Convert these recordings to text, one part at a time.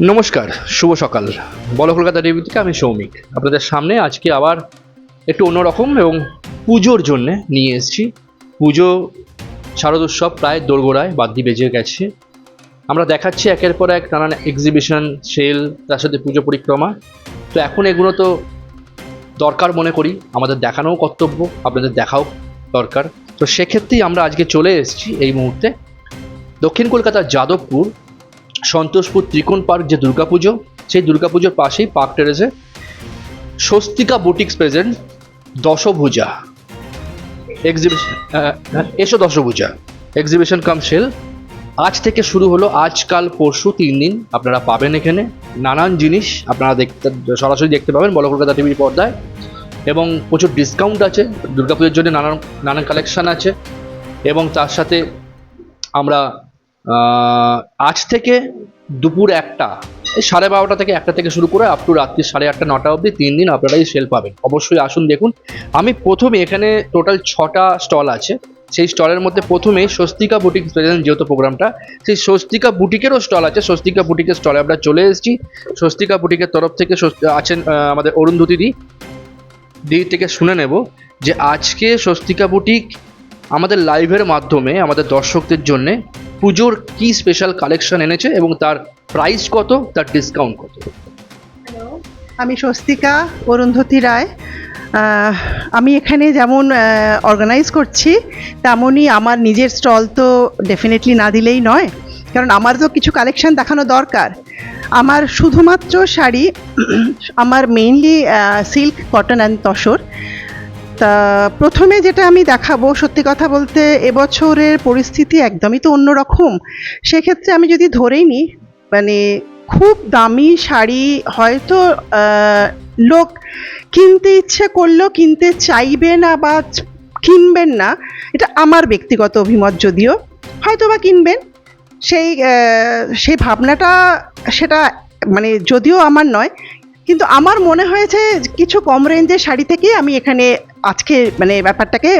নমস্কার, শুভ সকাল। বলো কলকাতা টিভি থেকে আমি সৌমিক। আপনাদের সামনে আজকে আবার একটু অন্যরকম এবং পুজোর জন্য নিয়ে এসেছি। পুজো, শারদ উৎসব প্রায় দোরগোড়ায় বাদ্যি বেজে গেছে। আমরা দেখাচ্ছি একের পর এক নানান এক্সিবিশন সেল তার সাথে পুজো পরিক্রমা। তো এখন এগুলো তো দরকার মনে করি। আমাদের দেখানোও কর্তব্য, আপনাদের দেখাও দরকার। তো সেক্ষেত্রেই আমরা আজকে চলে এসেছি এই মুহূর্তে। দক্ষিণ কলকাতার যাদবপুর সন্তোষপুর ত্রিকোণ পার্ক যে দুর্গাপুজো, সেই দুর্গাপুজোর পাশেই park টেরেসে Swastika boutiques present Dashabhuja. Exhibition এসো দশভুজা। এক্সিবিশন কাম সেল আজ থেকে শুরু হলো আজকাল পরশু তিন দিন আপনারা পাবেন এখানে। নানান জিনিস আপনারা দেখতে, সরাসরি দেখতে পাবেন বলো কলকাতা টিভির পর্দায়। এবং প্রচুর ডিসকাউন্ট আছে, দুর্গাপুজোর জন্য নানান নানান কালেকশন আছে। এবং তার সাথে আমরা আজ থেকে দুপুর একটা সাড়ে বারোটা থেকে একটা থেকে শুরু করে আপ টু রাত্রি সাড়ে আটটা, নটা অবধি তিন দিন আপনারা এই সেল পাবেন। অবশ্যই আসুন, দেখুন। আমি প্রথমে এখানে টোটাল ছটা স্টল আছে। সেই স্টলের মধ্যে প্রথমেই স্বস্তিকা বুটিক যেহেতু প্রোগ্রামটা, সেই স্বস্তিকা বুটিকেরও স্টল আছে। স্বস্তিকা বুটিকের স্টলে আমরা চলে এসেছি। স্বস্তিকা বুটিকের তরফ থেকে আছেন আমাদের অরুন্ধতী দি দিদি। থেকে শুনে নেব যে আজকে স্বস্তিকা বুটিক আমাদের লাইভের মাধ্যমে আমাদের দর্শকদের জন্য পুজোর কি স্পেশাল কালেকশন এনেছে এবং তার প্রাইস কত, তার ডিসকাউন্ট কত? আমি স্বস্তিকা অরুন্ধতী রায়। আমি এখানে যেমন অর্গানাইজ করছি, তেমনই আমার নিজের স্টল তো ডেফিনেটলি না দিলেই নয়। কারণ আমার তো কিছু কালেকশন দেখানো দরকার। আমার শুধুমাত্র শাড়ি, আমার mainly silk cotton and tussar. তা প্রথমে যেটা আমি দেখাবো সত্যি কথা বলতে এবছরের পরিস্থিতি একদমই তো অন্যরকম। সেক্ষেত্রে আমি যদি ধরেই নিই মানে খুব দামি শাড়ি হয়তো লোক কিনতে ইচ্ছে করলেও কিনতে চাইবে না বা কিনবেন না, এটা আমার ব্যক্তিগত অভিমত যদিও। হয়তো বা কিনবেন, সেই সেই ভাবনাটা সেটা মানে যদিও আমার নয়, কিন্তু আমার মনে হয়েছে কিছু কম রেঞ্জের শাড়ি থেকেই আমি এখানে আজকে মানে ব্যাপারটাকে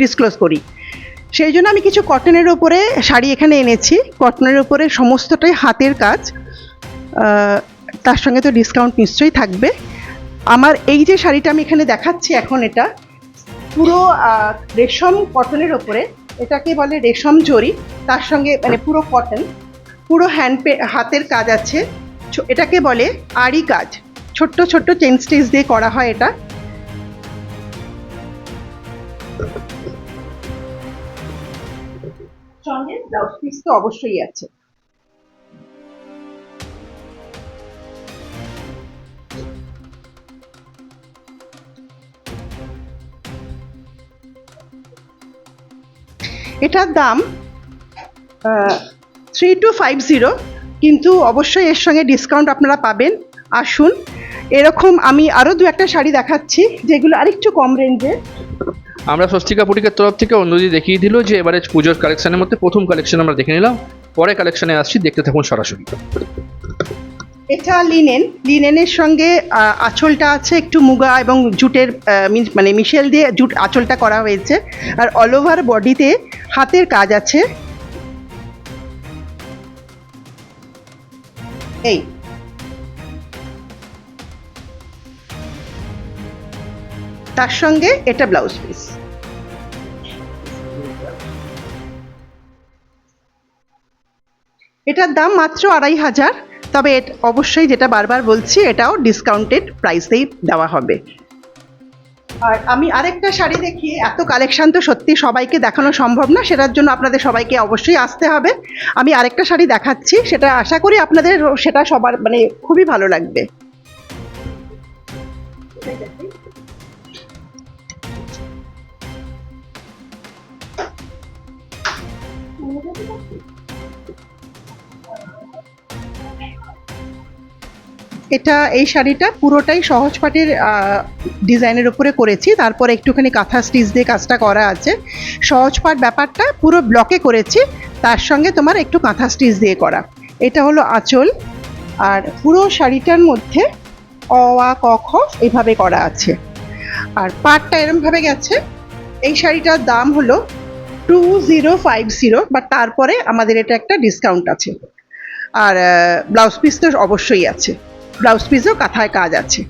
ডিসক্লোজ করি। সেই জন্য আমি কিছু কটনের ওপরে শাড়ি এখানে এনেছি। কটনের ওপরে সমস্তটাই হাতের কাজ। তার সঙ্গে তো ডিসকাউন্ট নিশ্চয়ই থাকবে। আমার এই যে শাড়িটা আমি এখানে দেখাচ্ছি এখন এটা, পুরো রেশম কটনের ওপরে এটাকে বলে রেশম জরি, তার সঙ্গে মানে পুরো কটন পুরো হ্যান্ড হাতের কাজ আছে। এটাকে বলে আড়ি কাজ। ছোট্ট ছোট্ট চেন স্টিচ দিয়ে করা হয় এটা। সঙ্গে ব্লাউজ পিস তো অবশ্যই আছে। এটার দাম থ্রি টু ফাইভ জিরো কিন্তু অবশ্যই এর সঙ্গে ডিসকাউন্ট আপনারা পাবেন। আসুন, এরকম আমি আরও দু একটা শাড়ি দেখাচ্ছি, যেগুলো আরেকটু কম রেঞ্জের আমরা স্বস্তিকা বুটিকের তরফ থেকে অন্যদি দেখিয়ে দিল যে এবারে পুজোর কালেকশনের মধ্যে প্রথম কালেকশন আমরা দেখে নিলাম। পরে কালেকশনে আসছি, দেখতে থাকুন সরাসরি। এটা লিনেন লিনেনের সঙ্গে আঁচলটা আছে একটু মুগা এবং জুটের মানে মিশেল দিয়ে জুট আঁচলটা করা হয়েছে। আর অল ওভার বডিতে হাতের কাজ আছে। এই তার সঙ্গে এটা ব্লাউজ পিস এটার দাম মাত্র আড়াই হাজার, তবে অবশ্যই যেটা বারবার বলছি, এটাও ডিসকাউন্টেড প্রাইসেই দেওয়া হবে। আর আমি আরেকটা শাড়ি দেখি, এত কালেকশন তো সত্যি সবাইকে দেখানো সম্ভব না, সেটার জন্য আপনাদের সবাইকে অবশ্যই আসতে হবে। আমি আরেকটা শাড়ি দেখাচ্ছি, সেটা আশা করি আপনাদের সেটা সবার মানে খুবই ভালো লাগবে। এটা, এই শাড়িটা পুরোটাই সহজ পাটের ডিজাইনের উপরে করেছি। তারপর একটুখানি কাঁথা স্টিচ দিয়ে কাজটা করা আছে। সহজ পাট ব্যাপারটা পুরো ব্লকে করেছি। তার সঙ্গে তোমার একটু কাঁথা স্টিচ দিয়ে করা। এটা হলো আঁচল। আর পুরো শাড়িটার মধ্যে অ, আ, ক, খ এইভাবে করা আছে। আর পাটটা এরমভাবে গেছে। এই শাড়িটার দাম হলো two zero five zero but তারপরে আমাদের এটা একটা ডিসকাউন্ট আছে। আর ব্লাউজ পিস তো অবশ্যই আছে। ব্লাউজ পিসেও কাঁথায় কাজ আছে।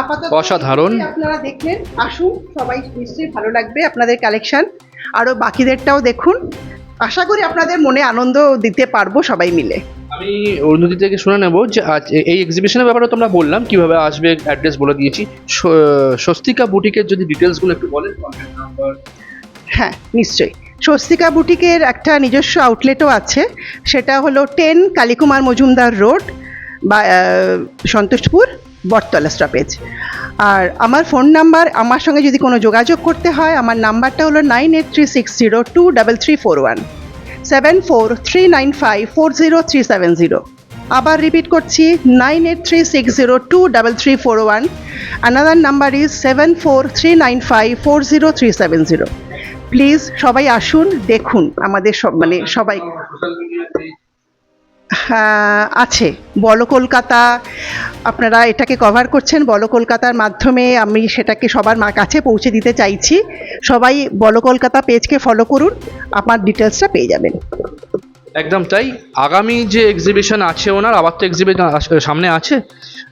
আপাতত অসাধারণ। আপনারা দেখলেন। আসুন সবাই নিশ্চয়ই ভালো লাগবে আপনাদের কালেকশন আরও বাকিদেরটাও দেখুন। আশা করি আপনাদের মনে আনন্দ দিতে পারব সবাই মিলে। আমি অরুণোদী থেকে শুনে নেব যে আজ এই এক্সিবিশনের ব্যাপারে তোমরা বললাম কীভাবে আসবে অ্যাড্রেস বলে দিয়েছি। স্বস্তিকা বুটিকের যদি ডিটেলসগুলো একটু বলেন কন্ট্যাক্ট নাম্বার হ্যাঁ নিশ্চয়ই। স্বস্তিকা বুটিকের একটা নিজস্ব আউটলেটও আছে। সেটা হলো টেন কালীকুমার মজুমদার রোড বা সন্তোষপুর বটতলা স্টপেজ আর আমার ফোন নাম্বার আমার সঙ্গে যদি কোনো যোগাযোগ করতে হয়, আমার নাম্বারটা হলো nine eight three six zero two double three four one seven four three nine five four zero three seven zero আবার রিপিট করছি nine eight three six zero two double three four one another number is seven four three nine five four zero three seven zero please সবাই আসুন দেখুন আমাদের সব মানে সবাই হ্যাঁ, আছে। বলো কলকাতা আপনারা এটাকে কভার করছেন বলো কলকাতার মাধ্যমে আমি সেটাকে সবার মা- কাছে পৌঁছে দিতে চাইছি। সবাই বলো কলকাতা পেজকে ফলো করুন আপনার ডিটেলসটা পেয়ে যাবেন। একদম তাই। আগামী যে এক্সিবিশন আছে ওনার আবার তো এক্সিবিশন সামনে আছে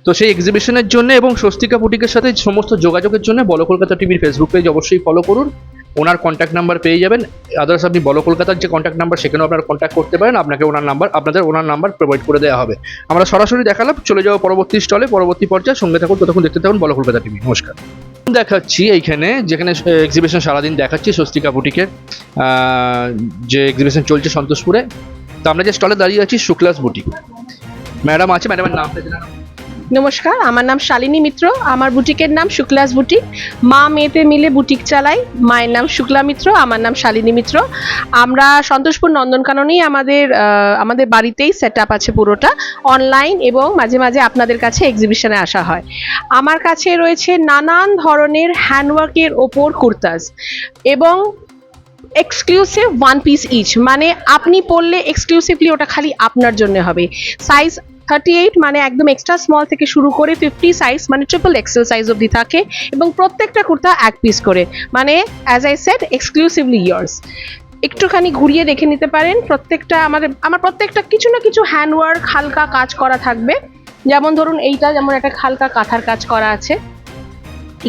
তো সেই এক্সিবিশনের জন্য এবং স্বস্তিকা বুটিকের সাথে সমস্ত যোগাযোগের জন্য বলো কলকাতা টিভির ফেসবুক পেজ অবশ্যই ফলো করুন। ওনার কন্ট্যাক্ট নাম্বার পেয়ে যাবেন। আদার্স আপনি বলো কলকাতার যে কন্ট্যাক্ট নাম্বার সেখানেও আপনারা কন্ট্যাক্ট করতে পারেন। আপনাকে ওনার নাম্বার আপনাদের ওনার নাম্বার প্রোভাইড করে দেওয়া হবে। আমরা সরাসরি দেখালাম, চলে যাব পরবর্তী স্টলে পরবর্তী পর্যায়ে সঙ্গে থাকুন, ততক্ষণ দেখতে থাকুন বলো কলকাতা টিভি নমস্কার। দেখাচ্ছি এইখানে, যেখানে এক্সিবিশন সারাদিন দেখাচ্ছি স্বস্তিকা বুটিকের। যে এক্সিবিশন চলছে সন্তোষপুরে। তো আমরা যে স্টলে দাঁড়িয়ে আছি, শুক্লাস বুটিক। ম্যাডাম আছে, ম্যাডামের নাও। নমস্কার, আমার নাম শালিনী মিত্র, আমার বুটিকের নাম শুক্লাস বুটিক। মা মেয়েতে মিলে বুটিক চালাই, মায়ের নাম শুক্লা মিত্র, আমার নাম শালিনী মিত্র। আমরা সন্তোষপুর নন্দনকাননেই আমাদের আমাদের বাড়িতেই সেট আপ আছে পুরোটা অনলাইন এবং মাঝে মাঝে আপনাদের কাছে এক্সিবিশনে আসা হয়। আমার কাছে রয়েছে নানান ধরনের হ্যান্ডওয়ার্কের ওপর কুর্তাস এবং এক্সক্লুসিভ ওয়ান পিস ইচ মানে আপনি পরলে এক্সক্লুসিভলি ওটা খালি আপনার জন্য হবে। সাইজ থার্টি এইট মানে একদম এক্সট্রা স্মল থেকে শুরু করে ফিফটি সাইজ মানে ট্রিপল এক্সেল সাইজ অবধি থাকে এবং প্রত্যেকটা কুর্তা এক পিস করে। মানে as I said exclusively yours একটুখানি ঘুরিয়ে দেখে নিতে পারেন, প্রত্যেকটা আমাদের, আমার প্রত্যেকটা কিছু না কিছু হ্যান্ডওয়ার্ক হালকা কাজ করা থাকবে। যেমন ধরুন, এইটা যেমন একটা হালকা কাঁথার কাজ করা আছে।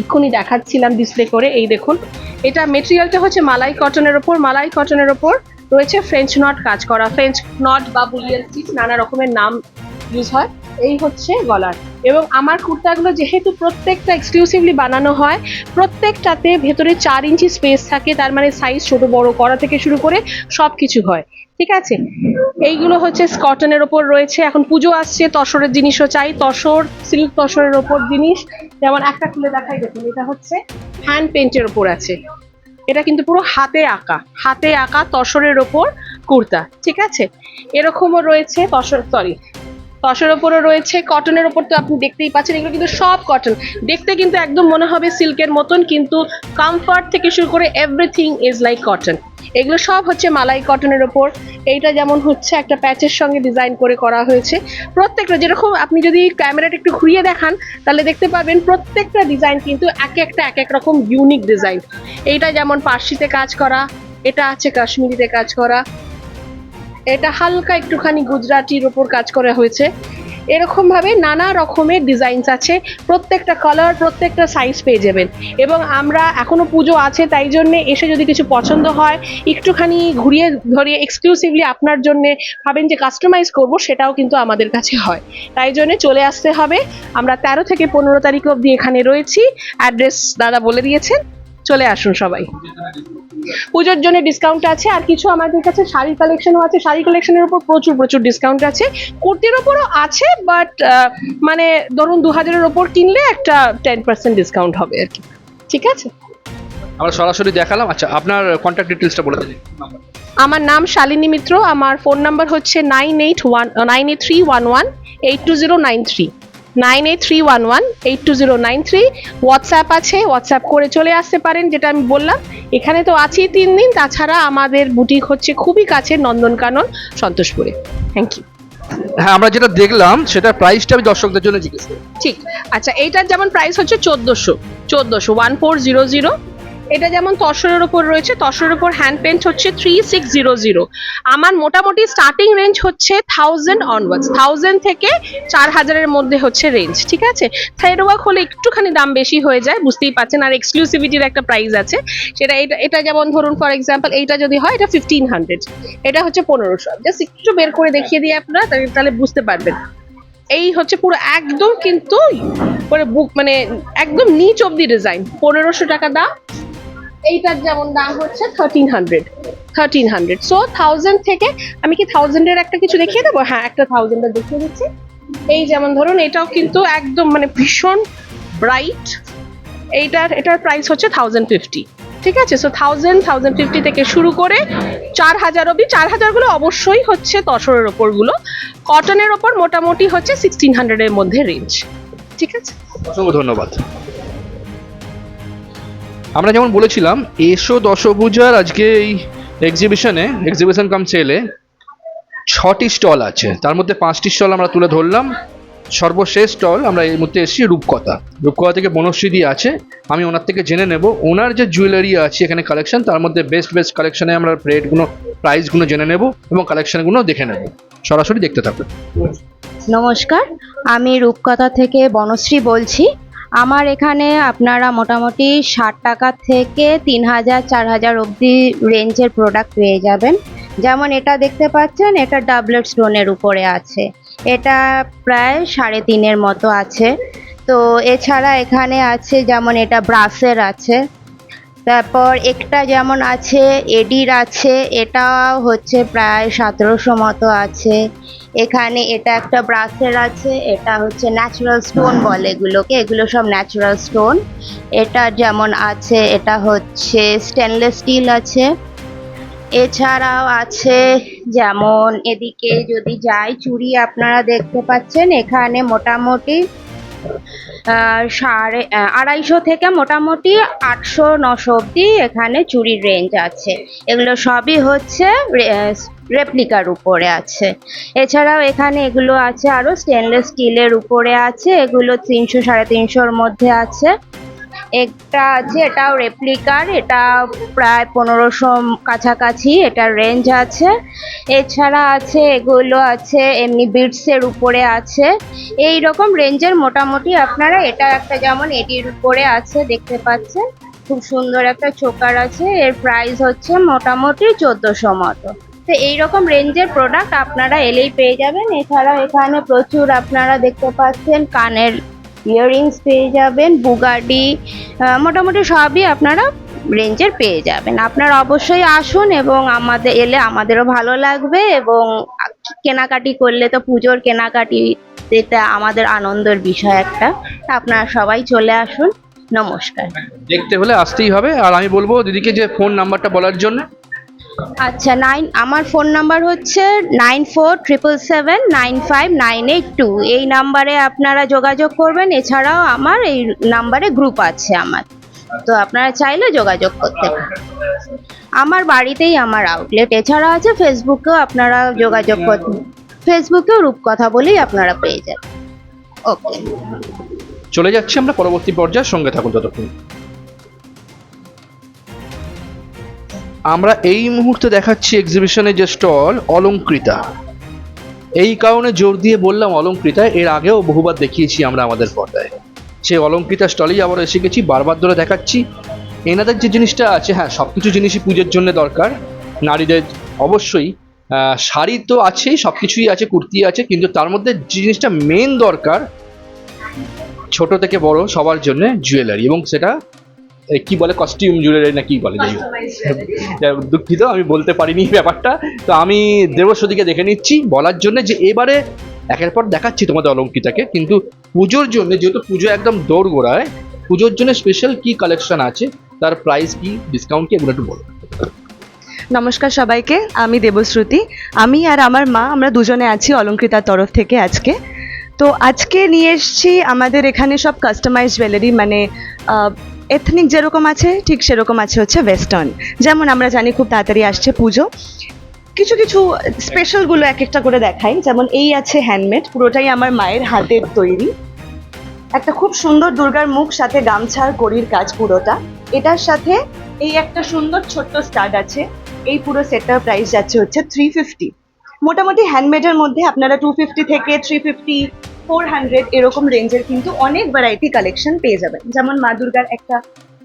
এক্ষুনি দেখাচ্ছিলাম ডিসপ্লে করে, এই দেখুন। এটা মেটেরিয়ালটা হচ্ছে মালাই কটনের ওপর। মালাই কটনের ওপর রয়েছে ফ্রেঞ্চ নট কাজ করা। ফ্রেঞ্চ নট বা বুলিয়ান স্টিচ নানা রকমের নাম ইউজ হয়, এই হচ্ছে গলার। এবং আমার কুর্তাগুলো যেহেতু প্রত্যেকটা এক্সক্লুসিভলি বানানো হয়, প্রত্যেকটাতে ভেতরে চার ইঞ্চি স্পেস থাকে, তার মানে সাইজ ছোট, বড় করা থেকে শুরু করে সব কিছু হয়। ঠিক আছে? এইগুলো হচ্ছে কটনের ওপর রয়েছে। এখন পুজো আসছে, তসরের জিনিসও চাই। তসর সিল্ক তসরের ওপর জিনিস। যেমন একটা খুলে দেখাই, দেখুন, এটা হচ্ছে হ্যান্ড পেন্টের ওপর আছে। এটা কিন্তু পুরো হাতে আঁকা। হাতে আঁকা তসরের ওপর কুর্তা। ঠিক আছে? এরকমও রয়েছে তসর সরি তসের ওপরও রয়েছে কটনের ওপর তো আপনি দেখতেই পাচ্ছেন, এগুলো কিন্তু সব কটন। দেখতে কিন্তু একদম মনে হবে সিল্কের মতন, কিন্তু কমফর্ট থেকে শুরু করে এভরিথিং ইজ লাইক কটন এগুলো সব হচ্ছে মালাই কটনের ওপর। এইটা যেমন হচ্ছে, একটা প্যাচের সঙ্গে ডিজাইন করে করা হয়েছে। প্রত্যেকটা যেরকম আপনি যদি ক্যামেরাটা একটু ঘুরিয়ে দেখান, তাহলে দেখতে পাবেন প্রত্যেকটা ডিজাইন কিন্তু এক একটা, এক এক রকম ইউনিক ডিজাইন এইটা যেমন পার্সিতে কাজ করা, এটা আছে কাশ্মীরিতে কাজ করা। এটা হালকা একটুখানি গুজরাটির ওপর কাজ করা হয়েছে। এরকম ভাবে নানা রকমের ডিজাইনস আছে, প্রত্যেকটা কালার প্রত্যেকটা সাইজ পেয়ে যাবেন। এবং আমরা এখনও পুজো আছে, তাই জন্য এসে যদি কিছু পছন্দ হয়, একটুখানি ঘুরিয়ে ধরিয়ে এক্সক্লুসিভলি আপনার জন্য ভাবেন যে কাস্টমাইজ করব, সেটাও কিন্তু আমাদের কাছে হয়। তাই জন্য চলে আসতে হবে। আমরা তেরো থেকে পনেরো তারিখ অবধি এখানে রয়েছি। অ্যাড্রেস দাদা বলে দিয়েছেন। চলে আসুন সবাই। পুজোর জন্য ডিসকাউন্ট আছে আর কিছু আমাদের কাছে শাড়ি কালেকশনও আছে। শাড়ি কালেকশনের উপর প্রচুর প্রচুর ডিসকাউন্ট আছে। কুর্তির ওপরও আছে বাট মানে ধরুন দু হাজারের ওপর কিনলে একটা টেন পার্সেন্ট ডিসকাউন্ট হবে আর কি। ঠিক আছে? আমরা সরাসরি দেখালাম। আচ্ছা আপনার কন্ট্যাক্ট ডিটেলসটা বলে দিন। আমার নাম শালিনী মিত্র। আমার ফোন নাম্বার হচ্ছে nine eight one nine eight three one one eight two zero nine three nine eight three one one eight two zero nine three. WhatsApp আছে হোয়াটসঅ্যাপ করে চলে আসতে পারেন যেটা আমি বললাম। এখানে তো আছি তিন দিন তাছাড়া আমাদের বুটিক হচ্ছে খুবই কাছে নন্দনকানন সন্তোষপুরে। থ্যাংক ইউ হ্যাঁ আমরা যেটা দেখলাম সেটার প্রাইসটা আমি দর্শকদের জন্য জিজ্ঞেস করি। ঠিক। আচ্ছা এইটার যেমন প্রাইস হচ্ছে চোদ্দোশো চোদ্দোশো ওয়ান ফোর জিরো জিরো এটা যেমন তসরের ওপর রয়েছে, তসরের ওপর হ্যান্ড পেন্ট হচ্ছে থ্রি সিক্স জিরো জিরো আমার মোটামুটি স্টার্টিং রেঞ্জ হচ্ছে থাউজেন্ড অনওয়ার্ডস থাউজেন্ড থেকে চার হাজারের মধ্যে হচ্ছে রেঞ্জ ঠিক আছে? থ্রেড ওয়ার্ক হলে একটুখানি দাম বেশি হয়ে যায়, বুঝতেই পারছেন। আর এক্সক্লুসিভিটির একটা প্রাইস আছে। সেটা এটা এটা যেমন ধরুন ফর এক্সাম্পল এইটা যদি হয়, এটা ফিফটিন হান্ড্রেড এটা হচ্ছে পনেরোশো। জাস্ট একটু বের করে দেখিয়ে দিই আপনারা, তাহলে- বুঝতে পারবেন। এই হচ্ছে পুরো একদম কিন্তু মানে বুক মানে একদম নিচ অব্দি ডিজাইন পনেরোশো টাকা দাম এইটার যেমন দাম হচ্ছে thirteen hundred thirteen hundred so thousand থেকে, আমি কি থাউজেন্ডের একটা কিছু দেখিয়ে দেবো? হ্যাঁ একটা থাউজেন্ডের দেখিয়ে দিচ্ছি। এই যেমন ধরুন, এটাও কিন্তু একদম মানে ভীষণ ব্রাইট এইটার, এটার প্রাইস হচ্ছে থাউজেন্ড ফিফটি ঠিক আছে? সো থাউজেন্ড থাউজেন্ড ফিফটি থেকে শুরু করে চার হাজার অবধি, চার হাজারগুলো অবশ্যই হচ্ছে তসরের ওপরগুলো। কটনের ওপর মোটামুটি হচ্ছে সিক্সটিন হান্ড্রেডের মধ্যে রেঞ্জ ঠিক আছে? অসংখ্য ধন্যবাদ। আমরা যেমন বলেছিলাম, এসো দশভূজার আজকে এই এক্সিবিশনে এক্সিবিশন কাম সেলে ছটি স্টল আছে। তার মধ্যে পাঁচটি স্টল আমরা তুলে ধরলাম। সর্বশেষ স্টল আমরা এই মুহূর্তে এসেছি রূপকথা। রূপকথা থেকে বনশ্রীদি আছে। আমি ওনার থেকে জেনে নেব। ওনার যে জুয়েলারি আছে এখানে কালেকশন তার মধ্যে বেস্ট বেস্ট কালেকশনে আমরা রেটগুলো প্রাইসগুলো জেনে নেব এবং কালেকশনগুলো দেখে নেব। সরাসরি দেখতে থাকবে নমস্কার, আমি রূপকথা থেকে বনশ্রী বলছি। আমার এখানে আপনারা মোটামুটি ষাট টাকা থেকে তিন হাজার, চার হাজার অবধি রেঞ্জের প্রোডাক্ট পেয়ে যাবেন। যেমন এটা দেখতে পাচ্ছেন, এটা ডাবলেট স্টোনের উপরে আছে। এটা প্রায় সাড়ে তিনের মতো আছে। তো এছাড়া এখানে আছে, যেমন এটা ব্রাসের আছে। তারপর একটা যেমন আছে, এডির আছে, এটা হচ্ছে প্রায় সতেরোশো মতো আছে। এখানে এটা একটা ব্রাসের আছে, এটা হচ্ছে ন্যাচারাল স্টোন বলে এগুলোকে, এগুলো সব ন্যাচারাল স্টোন এটা যেমন আছে, এটা হচ্ছে স্টেনলেস স্টিল আছে। এছাড়াও আছে যেমন এদিকে যদি যাই, চুড়ি আপনারা দেখতে পাচ্ছেন, এখানে মোটামুটি সাড়ে আড়াইশো থেকে মোটামুটি আটশো, নশো অবধি এখানে চুরির রেঞ্জ আছে। এগুলো সবই হচ্ছে রেপ্লিকার উপরে আছে। এছাড়াও এখানে এগুলো আছে আরও স্টেনলেস স্টিলের উপরে আছে। এগুলো তিনশো, সাড়ে তিনশোর মধ্যে আছে। একটা আছে এটাও রেপ্লিকার এটা প্রায় পনেরোশো কাছাকাছি, এটার রেঞ্জ আছে। এছাড়া আছে, এগুলো আছে, এমনি বিটসের উপরে আছে। এই রকম রেঞ্জের মোটামুটি আপনারা এটা একটা যেমন এটির উপরে আছে, দেখতে পাচ্ছেন। খুব সুন্দর একটা চোকার আছে, এর প্রাইস হচ্ছে মোটামুটি চোদ্দোশো মতো। তো এইরকম রেঞ্জের প্রোডাক্ট আপনারা এলেই পেয়ে যাবেন। এছাড়া এখানে প্রচুর আপনারা দেখতে পাচ্ছেন কানের ইয়াররিংস পেয়ে যাবেন বুগাডি মোটামুটি সবই আপনারা রেঞ্জের পেয়ে যাবেন। আপনারা অবশ্যই আসুন এবং আমাদের এলে আমাদেরও ভালো লাগবে এবং কেনাকাটি করলে তো পুজোর কেনাকাটি এটা আমাদের আনন্দের বিষয় একটা। আপনারা সবাই চলে আসুন। নমস্কার। দেখতে হলে আসতেই হবে। আর আমি বলব দিদিকে যে ফোন নাম্বারটা বলার জন্য আচ্ছা নাইন আমার ফোন নাম্বার হচ্ছে nine four triple seven nine five nine eight two এই নাম্বারে আপনারা যোগাযোগ করবেন, এছাড়াও আমার এই নাম্বারে গ্রুপ আছে আমার। তো আপনারা চাইলে যোগাযোগ করতে পারেন। আমার বাড়িতেই আমার আউটলেট এছাড়া আছে ফেসবুকেও আপনারা যোগাযোগ করতে ফেসবুকেও রূপকথা বলেই আপনারা পেয়ে যাবেন। ওকে চলে যাচ্ছি আমরা পরবর্তী পর্যায়ের সঙ্গে থাকুন ততক্ষণ। আমরা এই মুহূর্তে দেখাচ্ছি এক্সিবিশনের যে স্টল, অলঙ্কৃতা। এই কারণে জোর দিয়ে বললাম অলঙ্কৃতা, এর আগেও বহুবার দেখিয়েছি আমরা আমাদের পর্দায়। সেই অলঙ্কৃতা স্টলেই আবার এসে গেছি, বারবার ধরে দেখাচ্ছি। এনাদের যে জিনিসটা আছে হ্যাঁ সব কিছু জিনিসই পুজোর জন্য দরকার। নারীদের অবশ্যই শাড়ি তো আছেই সব কিছুই আছে, কুর্তি আছে, কিন্তু তার মধ্যে জিনিসটা মেন দরকার, ছোট থেকে বড় সবার জন্য জুয়েলারি এবং সেটা কি বলে কস্টিউম জুয়েলারি না কি বলে দুঃখিত আমি বলতে পারিনি ব্যাপারটা। তো আমি দেবস্বতীকে দেখে নিচ্ছি বলার জন্য যে এবারে একের পর দেখাচ্ছি তোমাদের অলঙ্কিতাকে কিন্তু পুজোর জন্য যেহেতু পুজো একদম দৌড় গোড়ায় পুজোর জন্য স্পেশাল কি কালেকশন আছে তার প্রাইস কি ডিসকাউন্ট কি এগুলো একটু বলো। নমস্কার সবাইকে আমি দেবশ্রুতি। আমি আর আমার মা আমরা দুজনে আছি অলঙ্কৃতার তরফ থেকে আজকে। তো আজকে নিয়ে এসেছি আমাদের এখানে সব কাস্টমাইজ জুয়েলারি মানে এথনিক যেরকম আছে, ঠিক সেরকম আছে হচ্ছে ওয়েস্টার্ন যেমন আমরা জানি খুব তাড়াতাড়ি আসছে পুজো। কিছু কিছু স্পেশালগুলো এক একটা করে দেখাই। যেমন এই আছে হ্যান্ডমেড পুরোটাই আমার মায়ের হাতের তৈরি। একটা খুব সুন্দর দুর্গার মুখ, সাথে গামছার কড়ির কাজ পুরোটা। এটার সাথে এই একটা সুন্দর ছোট্ট স্টার্ট আছে। এই পুরো সেটটার প্রাইস যাচ্ছে হচ্ছে থ্রি ফিফটি মোটামুটি হ্যান্ডমেডের মধ্যে আপনারা টু ফিফটি থেকে থ্রি ফিফটি ফোর হান্ড্রেড এরকম রেঞ্জের কিন্তু অনেক ভ্যারাইটি কালেকশন পেয়ে যাবেন। যেমন মা দুর্গার একটা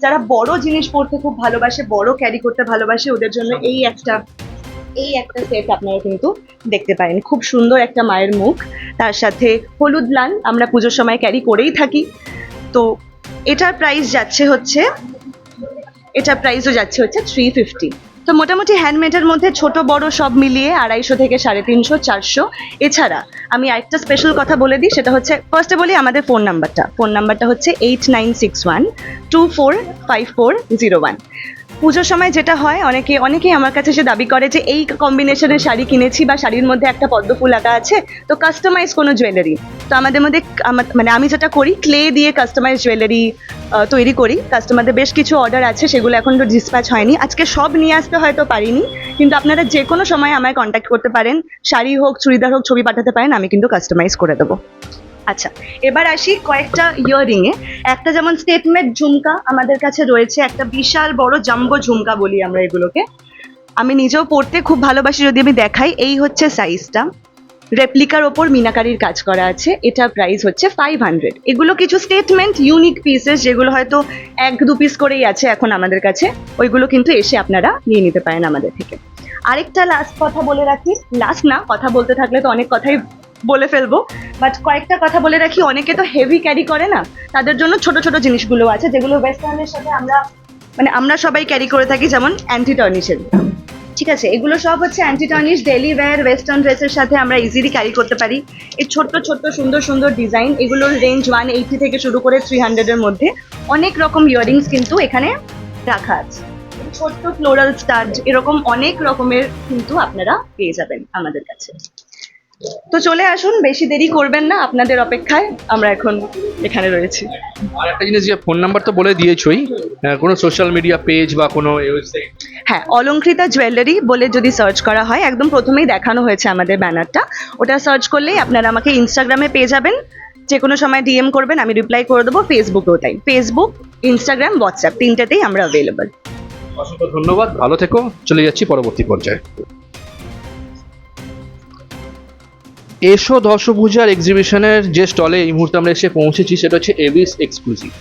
যারা বড় জিনিস পড়তে খুব ভালোবাসে বড় ক্যারি করতে ভালোবাসে ওদের জন্য এই একটা এই একটা সেট আপনারা কিন্তু দেখতে পারেন। খুব সুন্দর একটা মায়ের মুখ। তার সাথে হলুদ লাল আমরা পুজোর সময় ক্যারি করেই থাকি। তো এটার প্রাইস যাচ্ছে হচ্ছে এটার প্রাইসও যাচ্ছে হচ্ছে থ্রি ফিফটি তো মোটামুটি হ্যান্ডমেডের মধ্যে ছোট, বড় সব মিলিয়ে আড়াইশো থেকে সাড়ে তিনশো, চারশো। এছাড়া আমি আরেকটা স্পেশাল কথা বলে দিই, সেটা হচ্ছে ফার্স্টে বলি আমাদের ফোন নাম্বারটা ফোন নাম্বারটা হচ্ছে eight nine six one two four five four zero one পুজোর সময় যেটা হয়, অনেকে, অনেকেই আমার কাছে এসে দাবি করে যে এই কম্বিনেশনের শাড়ি কিনেছি বা শাড়ির মধ্যে একটা পদ্ম ফুল আঁকা আছে, তো কাস্টমাইজ কোনো জুয়েলারি তো আমাদের মধ্যে মানে আমি যেটা করি ক্লে দিয়ে কাস্টমাইজ জুয়েলারি তৈরি করি। কাস্টমারদের বেশ কিছু অর্ডার আছে, সেগুলো এখন তো ডিসপ্যাচ হয়নি। আজকে সব নিয়ে আসতে হয়তো পারিনি, কিন্তু আপনারা যে কোনো সময় আমায় কন্ট্যাক্ট করতে পারেন। শাড়ি হোক, চুড়িদার হোক, ছবি পাঠাতে পারেন, আমি কিন্তু কাস্টমাইজ করে দেবো। আচ্ছা এবার আসি কয়েকটা ইয়াররিং এ। একটা যেমন স্টেটমেন্ট ঝুমকা আমাদের কাছে রয়েছে, একটা বিশাল বড় জাম্বো ঝুমকা বলি আমরা এগুলোকে। আমি নিজেও পড়তে খুব ভালোবাসি, যদি আমি দেখাই, এই হচ্ছে সাইজটা রেপ্লিকার ওপর মিনাকারির কাজ করা আছে এটার প্রাইস হচ্ছে ফাইভ হান্ড্রেড এগুলো কিছু স্টেটমেন্ট ইউনিক পিসেস যেগুলো হয়তো এক দু পিস করেই আছে এখন আমাদের কাছে, ওইগুলো কিন্তু এসে আপনারা নিয়ে নিতে পারেন আমাদের থেকে। আরেকটা লাস্ট কথা বলে রাখি। লাস্ট না, কথা বলতে থাকলে তো অনেক কথাই বলে ফেলব। বাট কয়েকটা কথা বলে রাখি, অনেকে তো হেভি ক্যারি করে না। তাদের জন্য ছোট ছোট জিনিসগুলো আছে, যেগুলো ওয়েস্টার্নের সাথে আমরা মানে আমরা সবাই ক্যারি করে থাকি, যেমন অ্যান্টি টার্নিশের ঠিক আছে, এগুলো সব হচ্ছে anti tarnish daily wear western ড্রেসের সাথে আমরা ইজিলি ক্যারি করতে পারি। এই ছোট্ট ছোট্ট, সুন্দর সুন্দর ডিজাইন এগুলোর রেঞ্জ ওয়ান এইটি থেকে শুরু করে থ্রি হান্ড্রেডের মধ্যে। অনেক রকম ইয়ারিংস কিন্তু এখানে রাখা আছে। ছোট্ট ফ্লোরাল স্টার্ট এরকম অনেক রকমের কিন্তু আপনারা পেয়ে যাবেন আমাদের কাছে। তো চলে আসুন বেশি দেরি করবেন না আপনাদের অপেক্ষায় আমরা এখন এখানে রয়েছি। আর একটা জিনিস যে ফোন নাম্বার তো বলে দিয়েছই কোনো সোশ্যাল মিডিয়া পেজ বা কোনো ওয়েবসাইট হ্যাঁ অলংকৃতা জুয়েলারি বলে যদি সার্চ করা হয় একদম প্রথমেই দেখানো হয়েছে আমাদের ব্যানারটা। ওটা সার্চ করলেই আপনারা আমাকে ইনস্টাগ্রামে পেয়ে যাবেন। যে কোনো সময় ডিএম করবেন আমি রিপ্লাই করে দেবো ফেসবুকেও তাই। ফেসবুক ইনস্টাগ্রাম হোয়াটসঅ্যাপ তিনটাতেই আমরা অ্যাভেলেবল অসংখ্য ধন্যবাদ ভালো থেকো চলে যাচ্ছি পরবর্তী পর্যায়ে। এসো দশভূজার এক্সিবিশনের যে স্টলে এই মুহূর্তে আমরা এসে পৌঁছেছি সেটা হচ্ছে এভিস এক্সক্লুসিভ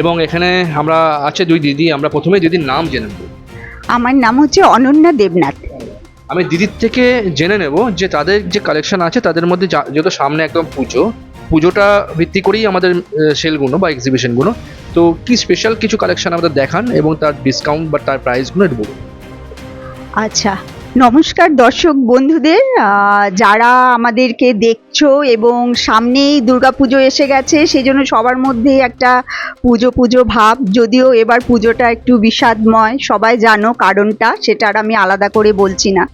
এবং এখানে আমরা আছে দুই দিদি আমরা প্রথমে দিদির নাম জেনে নেব। আমার নাম হচ্ছে অনন্যা দেবনাথ। আমি দিদির থেকে জেনে নেব যে তাদের যে কালেকশন আছে তাদের মধ্যে যেহেতু সামনে একদম পুজো পুজোটা ভিত্তি করেই আমাদের সেলগুলো বা এক্সিবিশনগুলো তো কি স্পেশাল কিছু কালেকশন আমাদের দেখান এবং তার ডিসকাউন্ট বা তার প্রাইসগুলো একটু বলুন। আচ্ছা নমস্কার দর্শক বন্ধুদের যারা আমাদেরকে দেখছ এবং সামনেই দুর্গাপুজো এসে গেছে সেই জন্য সবার মধ্যে একটা পুজো পুজো ভাব। যদিও এবার পুজোটা একটু বিষাদময়, সবাই জানো কারণটা, সেটা আর আমি আলাদা করে বলছি না।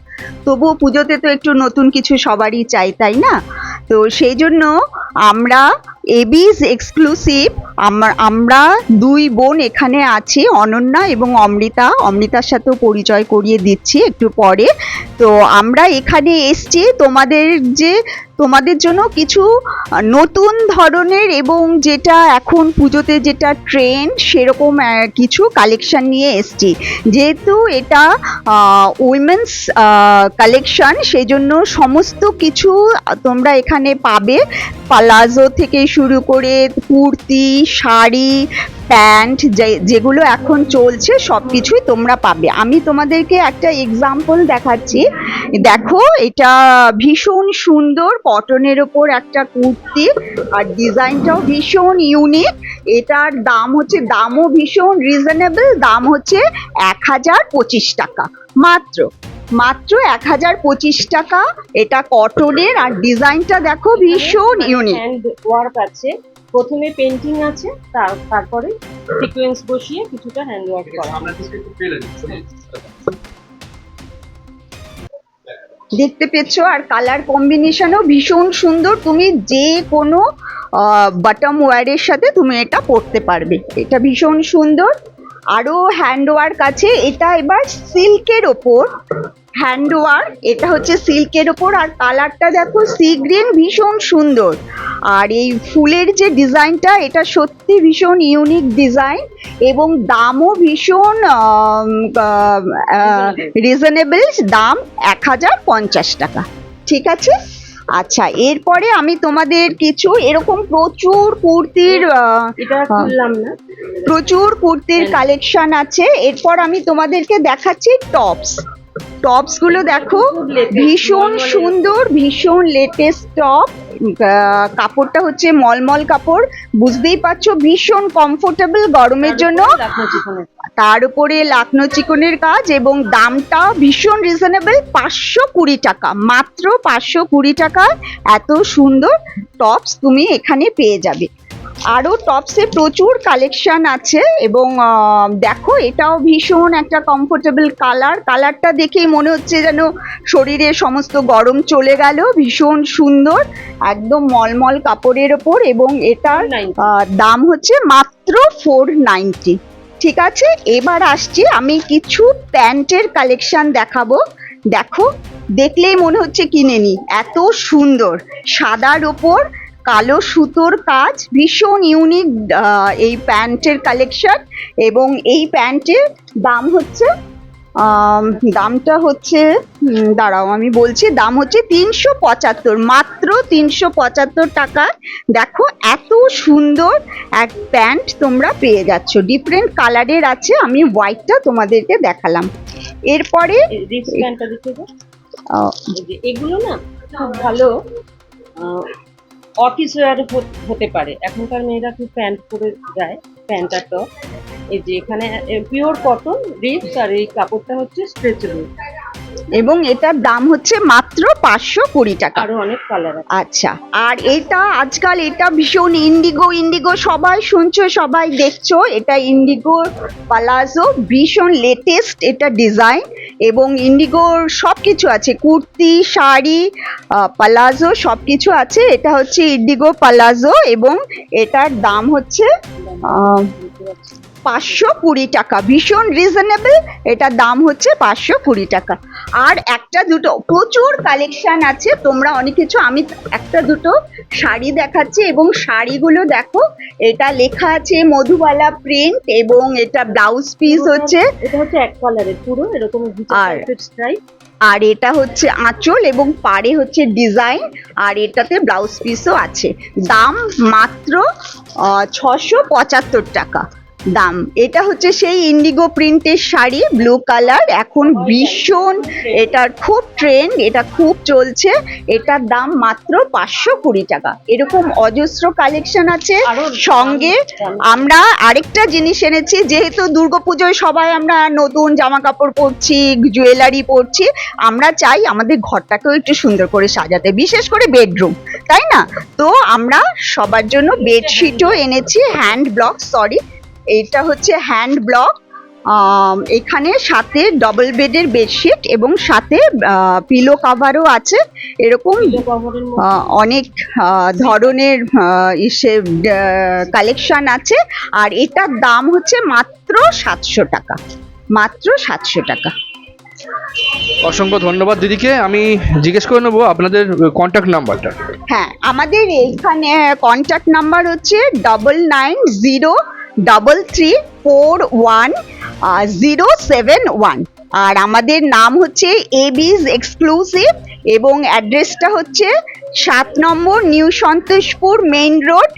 তবুও পুজোতে তো একটু নতুন কিছু সবারই চাই, তাই না? তো সেই জন্য আমরা এবিস এক্সক্লুসিভ। আমার দুই বোন এখানে আছি, অনন্যা এবং অমৃতা। অমৃতার সাথেও পরিচয় করিয়ে দিচ্ছি একটু পরে। তো আমরা এখানে এসছি তোমাদের যে, তোমাদের জন্য কিছু নতুন ধরনের এবং যেটা এখন পুজোতে যেটা ট্রেন্ড সেরকম কিছু কালেকশন নিয়ে এসছি। যেহেতু এটা উইমেন্স কালেকশন সেই জন্য সমস্ত কিছু তোমরা এখানে পাবে। পালাজো থেকে শুরু করে কুর্তি, শাড়ি, প্যান্ট যেগুলো এখন চলছে সব কিছুই তোমরা পাবে। আমি তোমাদেরকে একটা এক্সাম্পল দেখাচ্ছি। দেখো, এটা ভীষণ সুন্দর কটনের ওপর একটা কুর্তি, আর ডিজাইনটাও ভীষণ ইউনিক এটার দাম হচ্ছে, দামও ভীষণ রিজনেবল দাম হচ্ছে এক হাজার পঁচিশ টাকা। মাত্র। মাত্র এক হাজার পঁচিশ টাকা। এটা কটনের আর ডিজাইনটা দেখো ভীষণ ইউনিক হ্যান্ড ওয়ার্ক আছে। প্রথমে পেন্টিং আছে তার তারপরে সিকোয়েন্স বসিয়ে কিছুটা হ্যান্ড ওয়ার্ক করা। দেখতে পেয়েছ আর কালার কম্বিনেশনও ভীষণ সুন্দর। তুমি যে কোনো বাটম ওয়্যারের সাথে তুমি এটা পরতে পারবে। এটা ভীষণ সুন্দর। আরও হ্যান্ড ওয়ার্ক আছে। এটা এবার সিল্কের ওপর। হ্যান্ড ওয়ার্ক এটা হচ্ছে সিল্কের ওপর আর কালারটা দেখো সি গ্রিন ভীষণ সুন্দর। আর এই ফুলের যে ডিজাইনটা এটা সত্যি ভীষণ ইউনিক ডিজাইন এবং দামও ভীষণ রিজনেবল দাম এক হাজার পঞ্চাশ টাকা। ঠিক আছে? আচ্ছা এরপরে আমি তোমাদের কিছু এরকম প্রচুর কুর্তির প্রচুর কুর্তির কালেকশন আছে। এরপর আমি তোমাদেরকে দেখাচ্ছি টপস। টপসগুলো দেখো ভীষণ সুন্দর ভীষণ লেটেস্ট টপ কাপড়টা হচ্ছে মলমল কাপড়। বুঝতেই পারছ ভীষণ কমফোর্টেবল গরমের জন্য। তার উপরে লাকনো চিকনের কাজ। এবং দামটা ভীষণ রিজনেবল পাঁচশো কুড়ি টাকা মাত্র পাঁচশো কুড়ি টাকায়। এত সুন্দর টপস তুমি এখানে পেয়ে যাবে। আরও টপসে প্রচুর কালেকশন আছে এবং দেখো এটাও ভীষণ একটা কমফোর্টেবল কালার কালারটা দেখেই মনে হচ্ছে যেন শরীরে সমস্ত গরম চলে গেল ভীষণ সুন্দর একদম মলমল কাপড়ের ওপর এবং এটার দাম হচ্ছে মাত্র ফোর নাইনটি ঠিক আছে? এবার আসছি আমি কিছু প্যান্টের কালেকশান দেখাবো। দেখো দেখলেই মনে হচ্ছে কিনে নি। এত সুন্দর সাদার ওপর কালো সুতোর কাজ ভীষণ ইউনিক এই প্যান্টের কালেকশন এবং এই প্যান্টের দাম হচ্ছে দামটা হচ্ছে দাঁড়াও আমি বলছি দাম হচ্ছে তিনশো পঁচাত্তর মাত্র তিনশো পঁচাত্তর টাকা দেখো এত সুন্দর এক প্যান্ট তোমরা পেয়ে যাচ্ছ। ডিফারেন্ট কালারের আছে আমি হোয়াইটটা তোমাদেরকে দেখালাম। এরপরে এগুলো না খুব ভালো অফিস ওয়ার হতে পারে। এখনকার মেয়েরা খুব প্যান্ট পরে যায়, প্যান্ট আর টপ। এই যে এখানে পিওর কটন, রিপস আর এই কাপড়টা হচ্ছে স্ট্রেচেবল। এবং এটার দাম হচ্ছে মাত্র পাঁচশো কুড়ি টাকা। আরও অনেক কালার আচ্ছা আর এটা আজকাল এটা ভীষণ ইন্ডিগো ইন্ডিগো সবাই শুনছো সবাই দেখছ এটা ইন্ডিগো পালাজো ভীষণ লেটেস্ট এটা ডিজাইন এবং ইন্ডিগোর সব কিছু আছে কুর্তি শাড়ি পালাজো সব কিছু আছে এটা হচ্ছে ইন্ডিগো পালাজো এবং এটার দাম হচ্ছে পাঁচশো কুড়ি টাকা। ভীষণ রিজনেবল এটার দাম হচ্ছে পাঁচশো কুড়ি টাকা। আর একটা দুটো প্রচুর কালেকশন আছে তোমরা অনেক কিছু আমি একটা দুটো শাড়ি দেখাচ্ছি এবং শাড়িগুলো দেখো এটা লেখা আছে মধুবালা প্রিন্ট এবং এটা ব্লাউজ পিস হচ্ছে। এটা হচ্ছে এক কালারের পুরো এরকম আর- আর এটা হচ্ছে আঁচল এবং পাড়ে হচ্ছে ডিজাইন আর এটাতে ব্লাউজ পিসও আছে। দাম মাত্র ছশো পঁচাত্তর টাকা। দাম। এটা হচ্ছে সেই ইন্ডিগো প্রিন্টের শাড়ি ব্লু কালার এখন ভীষণ এটার খুব ট্রেন্ড এটা খুব চলছে। এটার দাম মাত্র পাঁচশো কুড়ি টাকা। এরকম অজস্র কালেকশন আছে। সঙ্গে আমরা আরেকটা জিনিস এনেছি যেহেতু দুর্গাপুজোয় সবাই আমরা নতুন জামা কাপড় পরছি জুয়েলারি পরছি আমরা চাই আমাদের ঘরটাকেও একটু সুন্দর করে সাজাতে বিশেষ করে বেডরুম তাই না? তো আমরা সবার জন্য বেডশিটও এনেছি হ্যান্ড ব্লক সরি এটা হচ্ছে হ্যান্ড ব্লক। এখানে সাথে ডবল বেডের বেডশিট এবং সাথে পিলো কাভারও আছে। এরকম অনেক ধরনের ইসে কালেকশন আছে। আর এটার দাম হচ্ছে মাত্র সাতশো টাকা। মাত্র সাতশো টাকা। অসংখ্য ধন্যবাদ দিদিকে। আমি জিজ্ঞেস করে নেব আপনাদের কন্ট্যাক্ট নাম্বারটা হ্যাঁ আমাদের এইখানে কন্ট্যাক্ট নাম্বার হচ্ছে double nine zero double three four one zero seven one আর আমাদের নাম হচ্ছে এবিজ এক্সক্লুসিভ এবং অ্যাড্রেসটা হচ্ছে সাত number new Santoshpur main road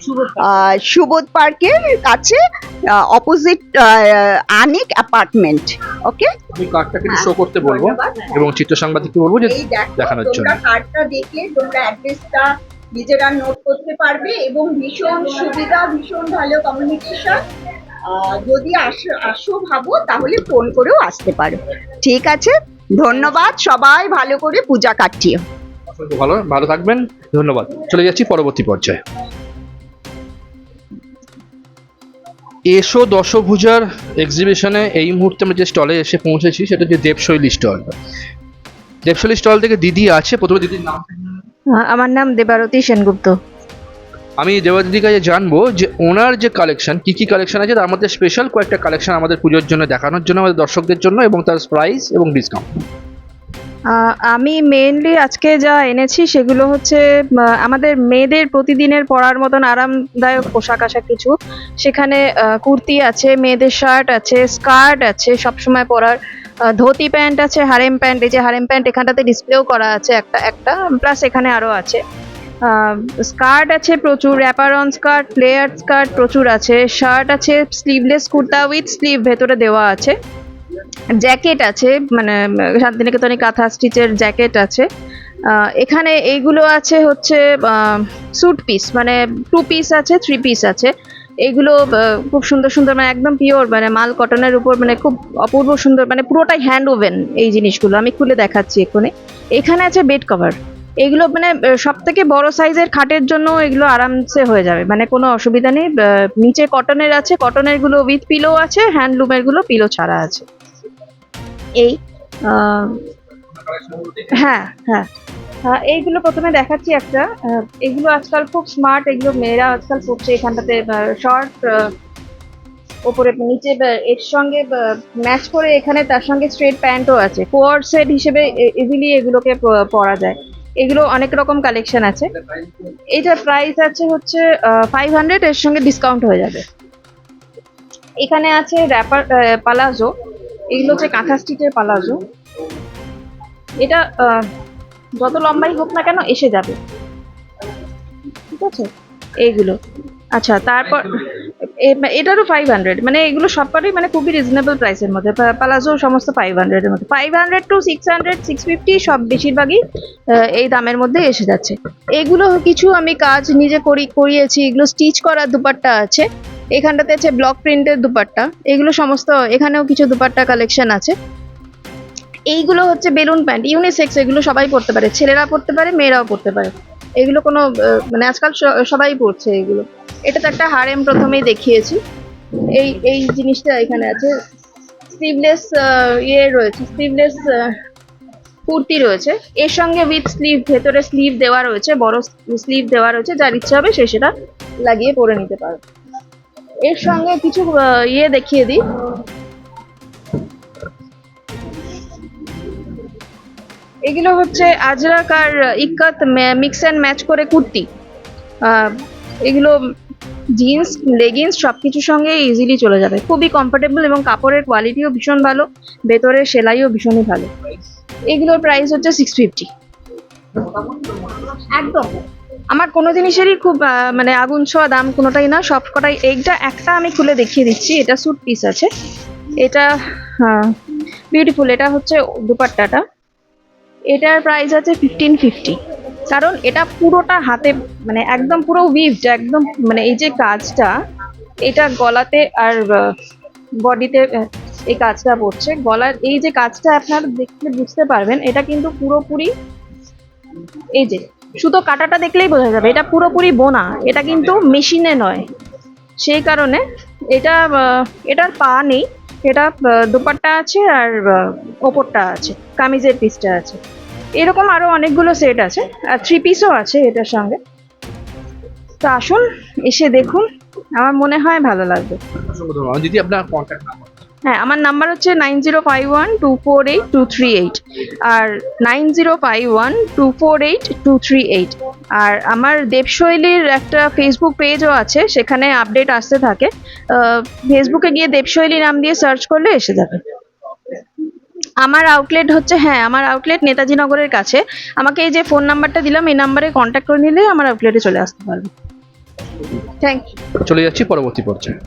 Subodh পার্কের কাছে অপোজিট আনিক অ্যাপার্টমেন্ট ওকে আমি কার্ডটাকে শো করতে বলব এবং চিত্র সাংবাদিককে বলব যে দেখানোর জন্য। কার্ডটা দেখলে তোমরা অ্যাড্রেসটা নিজেরা নোট করতে পারবে এবং ভীষণ সুবিধা, ভীষণ ভালো কমিউনিকেশন যদি আসো আসো ভাবো, তাহলে ফোন করেও আসতে পারো। ঠিক আছে? ধন্যবাদ সবাই, ভালো করে পূজা কাটিও। ভালো ভালো থাকবেন, ধন্যবাদ। চলে যাচ্ছি পরবর্তী পর্যায়ে। এসো দশভুজার এক্সিবিশনে এই মুহূর্তে আমরা যে স্টলে এসে পৌঁছেছি, সেটা হচ্ছে দেবশৈলী স্টল দেবশৈলী স্টল থেকে দিদি আছে, প্রথমে দিদির নাম আমার নাম দেবারতী সেনগুপ্ত। আমি দেবাদিদির কাছে জানব যে ওনার যে কালেকশন কি কি কালেকশন আছে তার মধ্যে স্পেশাল কয়েকটা কালেকশন আমাদের পুজোর জন্য দেখানোর জন্য আমাদের দর্শকদের জন্য এবং তার প্রাইস এবং ডিসকাউন্ট আমি মেইনলি আজকে যা এনেছি সেগুলো হচ্ছে আমাদের মেয়েদের প্রতিদিনের পরার মতন আরামদায়ক পোশাক আশাক কিছু। সেখানে কুর্তি আছে মেয়েদের শার্ট আছে স্কার্ট আছে সবসময় পরার। ধুতি প্যান্ট আছে, হারেম প্যান্ট, এই যে হারেম প্যান্ট এখানটাতে ডিসপ্লেও করা আছে একটা একটা প্লাস এখানে আরও আছে। স্কার্ট আছে প্রচুর অ্যাপারন স্কার্ট প্লেয়ার স্কার্ট প্রচুর আছে শার্ট আছে স্লিভলেস কুর্তা উইথ স্লিভ ভেতরে দেওয়া আছে। জ্যাকেট আছে মানে শান্তিনিকেতনে কাঁথা স্টিচের জ্যাকেট আছে। এখানে এইগুলো আছে হচ্ছে স্যুট পিস মানে টু পিস আছে থ্রি পিস আছে। এইগুলো আহ, খুব সুন্দর সুন্দর মানে একদম পিওর মানে মাল কটনের উপর মানে খুব অপূর্ব সুন্দর মানে পুরোটাই হ্যান্ড ওভেন এই জিনিসগুলো। আমি খুলে দেখাচ্ছি এখানে এখানে আছে বেড কভার এগুলো মানে সব থেকে বড় সাইজের খাটের জন্য এগুলো আরামসে হয়ে যাবে। মানে কোনো অসুবিধা নেই। নিচে কটনের আছে। কটনেরগুলো উইথ পিলো আছে। হ্যান্ডলুমেরগুলো পিলো ছাড়া আছে। এই হ্যাঁ হ্যাঁ। এইগুলো প্রথমে দেখাচ্ছি একটা। এগুলো আজকাল খুব স্মার্ট এগুলো মেয়েরা আজকাল পড়ছে এখানটাতে শর্ট ওপরে নিচে এর সঙ্গে ম্যাচ করে এখানে তার সঙ্গে স্ট্রেট প্যান্টও আছে। কোয়ার সেট হিসেবে ইজিলি এগুলোকে পরা যায়। এগুলো অনেক রকম কালেকশন আছে। এটার প্রাইস আছে হচ্ছে ফাইভ হান্ড্রেড এর সঙ্গে ডিসকাউন্ট হয়ে যাবে। এখানে আছে র্যাপার পালাজো এগুলো হচ্ছে কাঁথা স্টিচের পালাজো এটা যত লম্বাই হোক না কেন এসে যাবে। ঠিক আছে? এইগুলো। আচ্ছা তারপর এটারও ফাইভ হান্ড্রেড মানে এগুলো সবকটাই মানে খুবই রিজনেবল প্রাইসের মধ্যে। পালাজো সমস্ত ফাইভ হান্ড্রেডের মধ্যে। Five hundred two six hundred six fifty সব বেশিরভাগই এই দামের মধ্যে এসে যাচ্ছে। এগুলো কিছু আমি কাজ নিজে করি করিয়েছি। এগুলো স্টিচ করা দুপাট্টা আছে। এখানটাতে আছে ব্লক প্রিন্টের দুপাট্টা। এগুলো সমস্ত এখানেও কিছু দুপাট্টা কালেকশন আছে। এইগুলো হচ্ছে বেলুন প্যান্ট ইউনিসেক্স এগুলো সবাই পরতে পারে, ছেলেরা পরতে পারে, মেয়েরাও পরতে পারে। এগুলো কোনো মানে আজকাল সবাই পরছে এগুলো। এটা তো একটা হারেম প্রথমেই দেখিয়েছি। এই এই জিনিসটা এখানে আছে। স্লিভলেস ইয়ে রয়েছে স্লিভলেস কুর্তি রয়েছে। এর সঙ্গে উইথ স্লিভ ভেতরে স্লিভ দেওয়া রয়েছে, বড় স্লিভ দেওয়া রয়েছে, যার ইচ্ছা হবে সে সেটা লাগিয়ে পরে নিতে পারবে। এর সঙ্গে কিছু ইয়ে দেখিয়ে দিই। এগুলো হচ্ছে আজরাক আর ইক্কাত মিক্স অ্যান্ড ম্যাচ করে কুর্তি। এগুলো জিন্স লেগিংস সব কিছুর সঙ্গে ইজিলি চলে যাবে। খুবই কমফোর্টেবল এবং কাপড়ের কোয়ালিটিও ভীষণ ভালো, ভেতরের সেলাইও ভীষণই ভালো। এগুলোর প্রাইস হচ্ছে সিক্স ফিফটি একদম। আমার কোনো জিনিসেরই খুব মানে আগুন ছোঁয়া দাম কোনোটাই না। সব কটাই এইটা একটা আমি খুলে দেখিয়ে দিচ্ছি। এটা স্যুট পিস আছে। এটা বিউটিফুল এটা হচ্ছে দুপাট্টাটা। এটার প্রাইস আছে ফিফটিন ফিফটি কারণ এটা পুরোটা হাতে মানে একদম পুরো উইভড একদম মানে এই যে কাজটা, এটা গলাতে আর বডিতে এই কাজটা পড়ছে। গলার এই যে কাজটা আপনারা দেখলে বুঝতে পারবেন, এটা কিন্তু পুরোপুরি, এই যে সুতো কাটাটা দেখলেই বোঝা যাবে, এটা পুরোপুরি বোনা, এটা কিন্তু মেশিনে নয়। সেই কারণে এটা এটার পা নেই। এটা দুপাট্টা আছে আর ওপরটা আছে, কামিজের পিসটা আছে। এরকম আরও অনেকগুলো সেট আছে, আর থ্রি পিসও আছে এটার সঙ্গে। তো আসুন, এসে দেখুন, আমার মনে হয় ভালো লাগবে। যদি আপনার কন্ট্যাক্ট নাম্বার হ্যাঁ আমার নাম্বার হচ্ছে nine zero five one two four eight two three eight আর nine zero five one two four eight two three eight আর আমার দেবশৈলীর একটা ফেসবুক পেজও আছে, সেখানে আপডেট আসতে থাকে। ফেসবুকে গিয়ে দেবশৈলী নাম দিয়ে সার্চ করলে এসে যাবে। আমার আউটলেট হচ্ছে হ্যাঁ আমার আউটলেট নেতাজি নগরের কাছে। আমাকে এই যে ফোন নাম্বারটা দিলাম, এই নাম্বারে কন্ট্যাক্ট করে নিলে আমার আউটলেটে চলে আসতে পারবে। থ্যাংক ইউ চলে যাচ্ছি পরবর্তী পর্যায়ে।